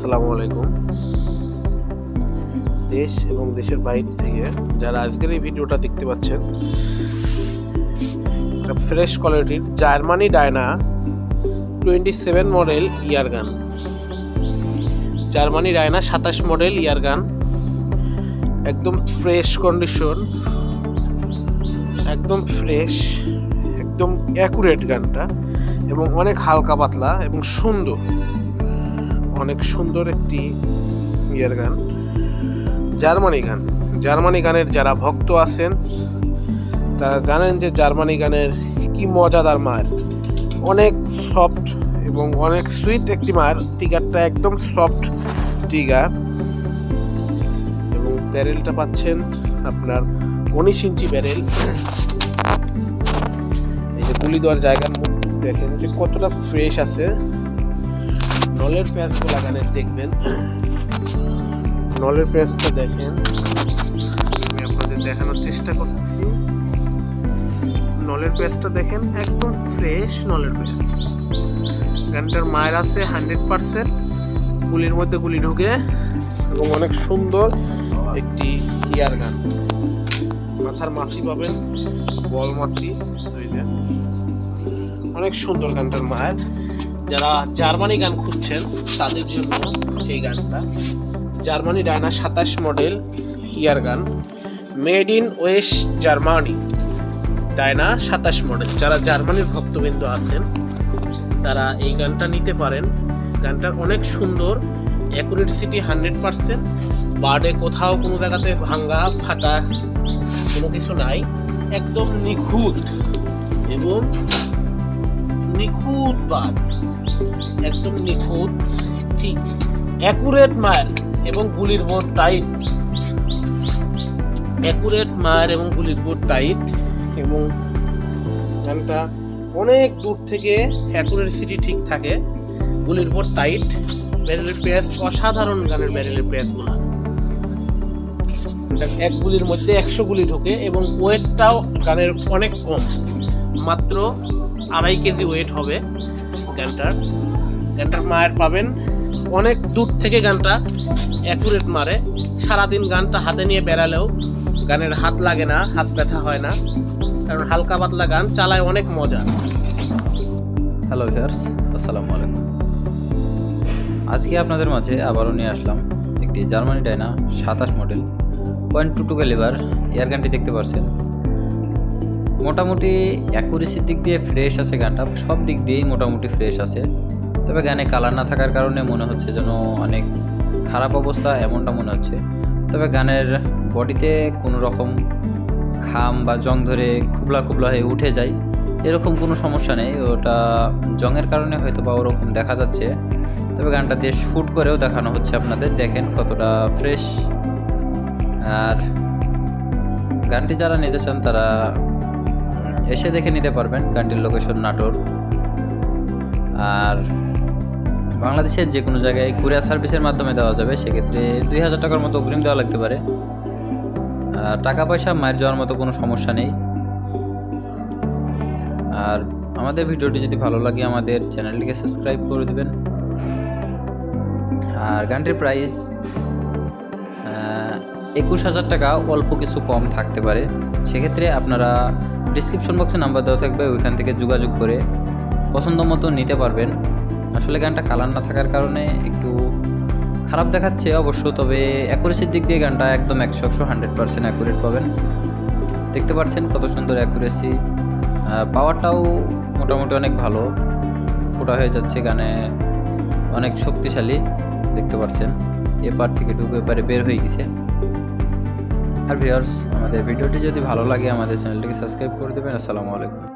আসসালামু আলাইকুম। দেশ এবং দেশের বাইরে থেকে যারা আজকের এই ভিডিওটা দেখতে পাচ্ছেন, একটা ফ্রেশ কোয়ালিটির Germany Diana twenty seven model year gun. Germany Diana সাতাশ মডেল ইয়ার গান। একদম ফ্রেশ কন্ডিশন একদম ফ্রেশ একদম অ্যাকুরেট গানটা এবং অনেক হালকা পাতলা এবং সুন্দর। অনেক সুন্দর একটি ইয়ার গান, জার্মানি গান। জার্মানি গানের যারা ভক্ত আছেন, তারা জানেন যে জার্মানি গানের কি মজাদার মার। অনেক সফট এবং অনেক সুইট একটি মার। টিগারটা একদম সফট টিগার। এবং ব্যারেলটা পাচ্ছেন আপনার উনিশ ইঞ্চি ব্যারেল এই যে গুলি দেওয়ার জায়গার মুখ দেখেন যে কতটা ফ্রেশ আছে। নলের পেঁয়াজগুলো লাগানে দেখবেন। নলের পেঁয়াজটা দেখেন। আমি আপনাদের দেখানোর চেষ্টা করতেছি। নলের পেঁয়াজটা দেখেন, একদম ফ্রেশ নলের পেঁয়াজ। গানটার মায়ের আছে হান্ড্রেড পার্সেন্ট। গুলির মধ্যে গুলি ঢুকে এবং অনেক সুন্দর একটি ইয়ার গান। মাথার মাছি পাবেন, বল মাছি। অনেক সুন্দর গানটার মায়ের যারা জার্মানি গান খুঁজছেন, তাদের জন্য এই গানটা। জার্মানি ডায়না সাতাশ model year gun. Made in West Germany. Diana সাতাশ মডেল। যারা জার্মানির ভক্তবৃন্দ আছেন, তারা এই গানটা নিতে পারেন। গানটার অনেক সুন্দর অ্যাকুরেসিটি হান্ড্রেড পারসেন্ট বার্ডে কোথাও কোনো জায়গাতে ভাঙ্গা, ফাটা কোনো কিছু নাই। একদম নিখুঁত। এবং নিখুঁত বার্ড একদম নিখুঁত ঠিক অ্যাকুরেট মার এবং গুলির বোর্ড টাইট অ্যাকুরেট মার এবং গুলির বোর্ড টাইট এবং গানটা অনেক দূর থেকে অ্যাকুরেসিটি ঠিক থাকে। গুলির বোর্ড টাইট ব্যারেলের পেঁয়াজ অসাধারণ গানের ব্যারেলের পেঁয়াজগুলো এক গুলির মধ্যে একশো গুলি ঢোকে এবং ওয়েটটাও গানের অনেক কম। মাত্র আড়াই কেজি ওয়েট হবে গানটার। গানটার মায়ের পাবেন, অনেক দূর থেকে গানটা অ্যাকুরেট মারে। সারাদিন গানটা হাতে নিয়ে বেড়ালেও গানের হাত লাগে না, হাত ব্যথা হয় না। কারণ হালকা পাতলা গান চালায় অনেক মজা। হ্যালো ভিউয়ার্স আসসালামু আলাইকুম। আজকে আপনাদের মাঝে আবারও নিয়ে আসলাম একটি জার্মানি ডাইনা সাতাশ model point two two calibre air গানটি দেখতে পাচ্ছেন মোটামুটি অ্যাকুরেসির দিক দিয়ে ফ্রেশ আছে গানটা, সব দিক দিয়েই মোটামুটি ফ্রেশ আছে। তবে গানে কালার না থাকার কারণে মনে হচ্ছে যেন অনেক খারাপ অবস্থা এমনটা মনে হচ্ছে। তবে গানের বডিতে কোনো রকম খাম বা জং ধরে খুবলা খুবলা হয়ে উঠে যায়, এরকম কোনো সমস্যা নেই। ওটা জংয়ের কারণে হয়তো বা ওরকম দেখা যাচ্ছে। তবে গানটা দিয়ে শ্যুট করেও দেখানো হচ্ছে আপনাদের। দেখেন কতটা ফ্রেশ আর গানটি যারা নিতে চান তারা এসে দেখে নিতে পারবেন গানটির লোকেশন নাটোর। আর বাংলাদেশের যে কোনো জায়গায় কুরিয়ার সার্ভিসের মাধ্যমে দেওয়া যাবে, সেক্ষেত্রে দুই হাজার টাকার মতো অগ্রিম দেওয়া লাগতে পারে। আর টাকা পয়সা মায়ের যাওয়ার মতো কোনো সমস্যা নেই। আর আমাদের ভিডিওটি যদি ভালো লাগে, আমাদের চ্যানেলটিকে সাবস্ক্রাইব করে দিবেন। আর গানটির প্রাইস একুশ হাজার টাকা, অল্প কিছু কম থাকতে পারে। সেক্ষেত্রে আপনারা ডিসক্রিপশন বক্সে নাম্বার দেওয়া থাকবে, ওইখান থেকে যোগাযোগ করে পছন্দ মতো নিতে পারবেন। আসলে গানটা কালার না থাকার কারণে একটু খারাপ দেখাচ্ছে অবশ্য, তবে অ্যাকুরেসির দিক দিয়ে গানটা একদম একশো একশো হান্ড্রেড পার্সেন্ট অ্যাকুরেট পাবেন। দেখতে পাচ্ছেন কত সুন্দর অ্যাকুরেসি পাওয়ারটাও মোটামুটি অনেক ভালো। ফোটা হয়ে যাচ্ছে গানে, অনেক শক্তিশালী। দেখতে পাচ্ছেন, এপার থেকে ঢুকে এপারে বের হয়ে গেছে। আর ভিউয়ার্স আমাদের ভিডিওটি যদি ভালো লাগে আমাদের চ্যানেলটিকে সাবস্ক্রাইব করে দেবেন। আসসালামু আলাইকুম।